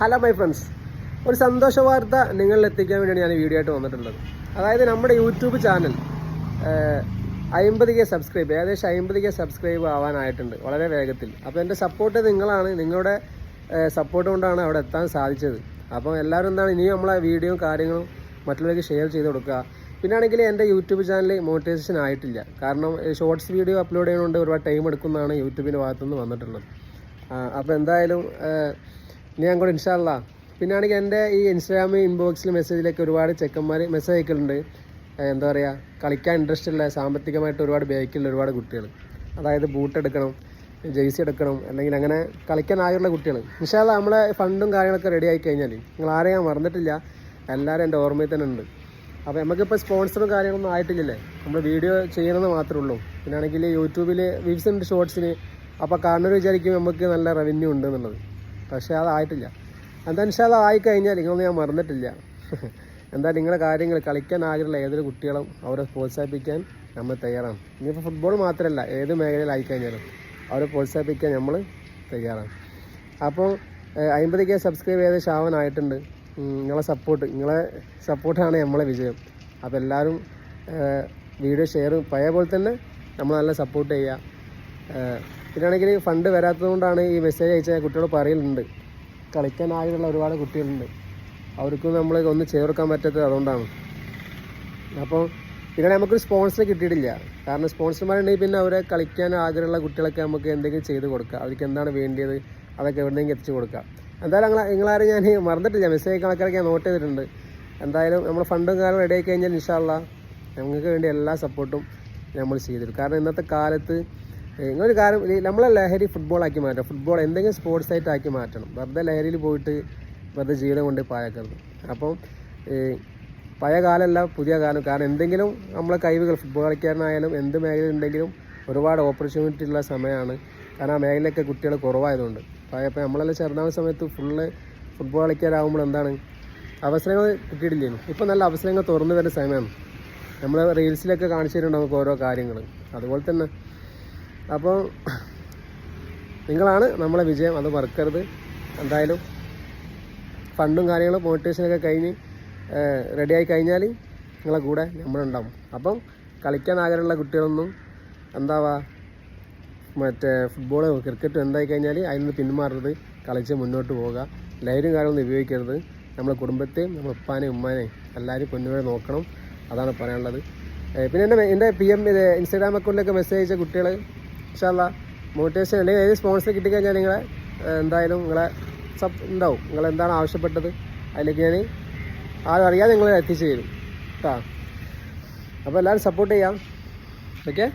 Hello my friends ഒരു സന്തോഷ വാർത്ത നിങ്ങളിൽ എത്തിക്കാൻ വേണ്ടിയാണ് ഞാൻ ഈ വീഡിയോ ആയിട്ട് വന്നിട്ടുള്ളത്. അതായത് നമ്മുടെ യൂട്യൂബ് ചാനൽ അമ്പത് കെ സബ്സ്ക്രൈബ് ഏകദേശം അമ്പത് കെ സബ്സ്ക്രൈബ് ആവാനായിട്ടുണ്ട് വളരെ വേഗത്തിൽ. അപ്പോൾ എന്റെ സപ്പോർട്ട് നിങ്ങളാണ് നിങ്ങളുടെ സപ്പോർട്ട് കൊണ്ടാണ് അവിടെ എത്താൻ സാധിച്ചത്. അപ്പോൾ എല്ലാവരും എന്താണ് ഇനിയും നമ്മളെ വീഡിയോയും കാര്യങ്ങളും മറ്റുള്ളവർക്ക് ഷെയർ ചെയ്ത് കൊടുക്കുക. പിന്നെ ആണെങ്കിൽ എന്റെ യൂട്യൂബ് ചാനൽ മോണിറ്റൈസേഷൻ ആയിട്ടില്ല. കാരണം ഷോർട്സ് വീഡിയോ അപ്ലോഡ് ചെയ്യുന്നതുകൊണ്ട് ഒരുപാട് ടൈം എടുക്കുന്നതാണ് യൂട്യൂബിന്റെ ഭാഗത്തുനിന്ന് വന്നിട്ടുള്ളത്. അപ്പോൾ എന്തായാലും ഇനി ഞാൻ കൂടെ ഇൻഷാല്ല പിന്നെ ആണെങ്കിൽ എന്റെ ഈ ഇൻസ്റ്റാഗ്രാം ഇൻബോക്സിൽ മെസ്സേജിലേക്ക് ഒരുപാട് ചെക്കന്മാർ മെസ്സേജ് അയക്കലുണ്ട്. എന്താ പറയുക കളിക്കാൻ ഇൻട്രസ്റ്റ് ഉള്ള സാമ്പത്തികമായിട്ട് ഒരുപാട് ബേക്കുള്ള ഒരുപാട് കുട്ടികൾ അതായത് ബൂട്ട് എടുക്കണം ജേഴ്സി എടുക്കണം അല്ലെങ്കിൽ അങ്ങനെ കളിക്കാൻ ആഗ്രഹമുള്ള കുട്ടികൾ ഇൻഷാല്ല നമ്മളെ ഫണ്ടും കാര്യങ്ങളൊക്കെ റെഡി ആയി കഴിഞ്ഞാൽ നിങ്ങൾ ആരെയും മറന്നിട്ടില്ല. എല്ലാവരും എന്റെ ഓർമ്മയിൽ തന്നെ ഉണ്ട്. അപ്പോൾ നമുക്കിപ്പോൾ സ്പോൺസറും കാര്യങ്ങളൊന്നും ആയിട്ടില്ലല്ലേ? നമ്മൾ വീഡിയോ ചെയ്യണമെന്ന് മാത്രമേ ഉള്ളൂ. പിന്നെ ആണെങ്കിൽ യൂട്യൂബിൽ വീഡ്സ് ഉണ്ട് ഷോർട്സിന് അപ്പോൾ കാണുന്നവർ വിചാരിക്കും നമുക്ക് നല്ല റവന്യൂ ഉണ്ട് എന്നുള്ളത്. പക്ഷേ അതായിട്ടില്ല. എന്താണെന്ന് വെച്ചാൽ അതായിക്കഴിഞ്ഞാൽ നിങ്ങളൊന്നും ഞാൻ മറന്നിട്ടില്ല. എന്താ നിങ്ങളുടെ കാര്യങ്ങൾ കളിക്കാൻ ആഗ്രഹമുള്ള ഏതൊരു കുട്ടികളും അവരെ പ്രോത്സാഹിപ്പിക്കാൻ നമ്മൾ തയ്യാറാണ്. ഇനിയിപ്പോൾ ഫുട്ബോൾ മാത്രമല്ല ഏത് മേഖലയിലായി കഴിഞ്ഞാലും അവരെ പ്രോത്സാഹിപ്പിക്കാൻ നമ്മൾ തയ്യാറാണ്. അപ്പോൾ അമ്പത് കെ സബ്സ്ക്രൈബ് ചെയ്ത് ശാവനായിട്ടുണ്ട് നിങ്ങളെ സപ്പോർട്ട് നിങ്ങളെ സപ്പോർട്ടാണ് നമ്മളെ വിജയം. അപ്പോൾ എല്ലാവരും വീഡിയോ ഷെയർ പഴയ പോലെ തന്നെ നമ്മൾ നല്ല സപ്പോർട്ട് ചെയ്യുക. പിന്നാണെങ്കിൽ ഫണ്ട് വരാത്തതുകൊണ്ടാണ് ഈ മെസ്സേജ് അയച്ച കുട്ടികൾ പറയലുണ്ട്. കളിക്കാൻ ആഗ്രഹമുള്ള ഒരുപാട് കുട്ടികളുണ്ട്. അവർക്കും നമ്മൾ ഒന്ന് ചേർക്കാൻ പറ്റാത്തത് അതുകൊണ്ടാണ്. അപ്പോൾ പിന്നെ നമുക്കൊരു സ്പോൺസർ കിട്ടിയിട്ടില്ല. കാരണം സ്പോൺസർമാരുണ്ടെങ്കിൽ പിന്നെ അവരെ കളിക്കാൻ ആഗ്രഹമുള്ള കുട്ടികളൊക്കെ നമുക്ക് എന്തെങ്കിലും ചെയ്ത് കൊടുക്കാം. അവർക്ക് എന്താണ് വേണ്ടിയത്? അതൊക്കെ എവിടെയെങ്കിലും എത്തിച്ചു കൊടുക്കാം. എന്തായാലും നിങ്ങൾ നിങ്ങളാരും ഞാൻ മറന്നിട്ടില്ല. മെസ്സേജ് കണക്കാരൊക്കെ ഞാൻ നോട്ട് ചെയ്തിട്ടുണ്ട്. എന്തായാലും നമ്മൾ ഫണ്ടും കാലം റെഡി ആയി കഴിഞ്ഞാൽ ഇൻഷാല്ല ഞങ്ങൾക്ക് വേണ്ടി എല്ലാ സപ്പോർട്ടും നമ്മൾ ചെയ്തിട്ടുണ്ട് കാരണം ഇന്നത്തെ കാലത്ത് നിങ്ങളൊരു കാര്യം നമ്മളെ ലഹരി ഫുട്ബോളാക്കി മാറ്റാം ഫുട്ബോൾ എന്തെങ്കിലും സ്പോർട്സ് ആയിട്ട് ആക്കി മാറ്റണം. വെറുതെ ലഹരിയിൽ പോയിട്ട് വെറുതെ ജീവിതം കൊണ്ട് പായക്കരുത്. അപ്പം പഴയ കാലമല്ല പുതിയ കാലം. കാരണം എന്തെങ്കിലും നമ്മളെ കഴിവുകൾ ഫുട്ബോൾ കളിക്കാരനായാലും എന്ത് മേഖല ഉണ്ടെങ്കിലും ഒരുപാട് ഓപ്പർച്യൂണിറ്റി ഉള്ള സമയമാണ്. കാരണം ആ മേഖലയൊക്കെ കുട്ടികൾ കുറവായതുകൊണ്ട്. അപ്പോൾ നമ്മളെല്ലാം ചെറുതാവുന്ന സമയത്ത് ഫുള്ള് ഫുട്ബോൾ കളിക്കാരാകുമ്പോൾ എന്താണ്? അവസരങ്ങൾ കിട്ടിയിട്ടില്ലേനു? ഇപ്പം നല്ല അവസരങ്ങൾ തുറന്നു വരുന്ന സമയമാണ്. നമ്മൾ റീൽസിലൊക്കെ കാണിച്ചു തരുന്നുണ്ട് നമുക്ക് ഓരോ കാര്യങ്ങൾ അതുപോലെ തന്നെ അപ്പോൾ നിങ്ങളാണ് നമ്മളെ വിജയം. അത് മറക്കരുത്. എന്തായാലും ഫണ്ടും കാര്യങ്ങളും മോട്ടിവേഷനൊക്കെ കഴിഞ്ഞ് റെഡിയായി കഴിഞ്ഞാൽ നിങ്ങളെ കൂടെ നമ്മളുണ്ടാവും. അപ്പം കളിക്കാൻ ആഗ്രഹമുള്ള കുട്ടികളൊന്നും എന്താവാ മറ്റേ ഫുട്ബോളോ ക്രിക്കറ്റോ എന്തായി കഴിഞ്ഞാൽ അതിൽ നിന്ന് പിന്മാറരുത്. കളിച്ച് മുന്നോട്ട് പോവുക. ലൈനും കാര്യമൊന്നും ഉപയോഗിക്കരുത്. നമ്മളെ കുടുംബത്തെയും നമ്മളെ ഉപ്പാനെയും ഉമ്മാനെയും എല്ലാവരും പൊന്നുപോലെ നോക്കണം. അതാണ് പറയാനുള്ളത്. പിന്നെ എന്റെ എന്റെ പി എം ഇൻസ്റ്റാഗ്രാം അക്കൗണ്ടിലൊക്കെ മെസ്സേജ് അയച്ച കുട്ടികൾ ഇൻഷാല്ല മോട്ടിവേഷൻ അല്ലെങ്കിൽ ഏത് സ്പോൺസർ കിട്ടിക്കഴിഞ്ഞാൽ നിങ്ങളെ എന്തായാലും നിങ്ങളെ സബ് ഉണ്ടാവും നിങ്ങൾ എന്താണ് ആവശ്യപ്പെട്ടത് അതിലേക്ക് ഞാൻ ആരും അറിയാതെ നിങ്ങൾ എത്തിച്ചു തരും. കേട്ടോ അപ്പോൾ എല്ലാവരും സപ്പോർട്ട് ചെയ്യാം. ഓക്കെ?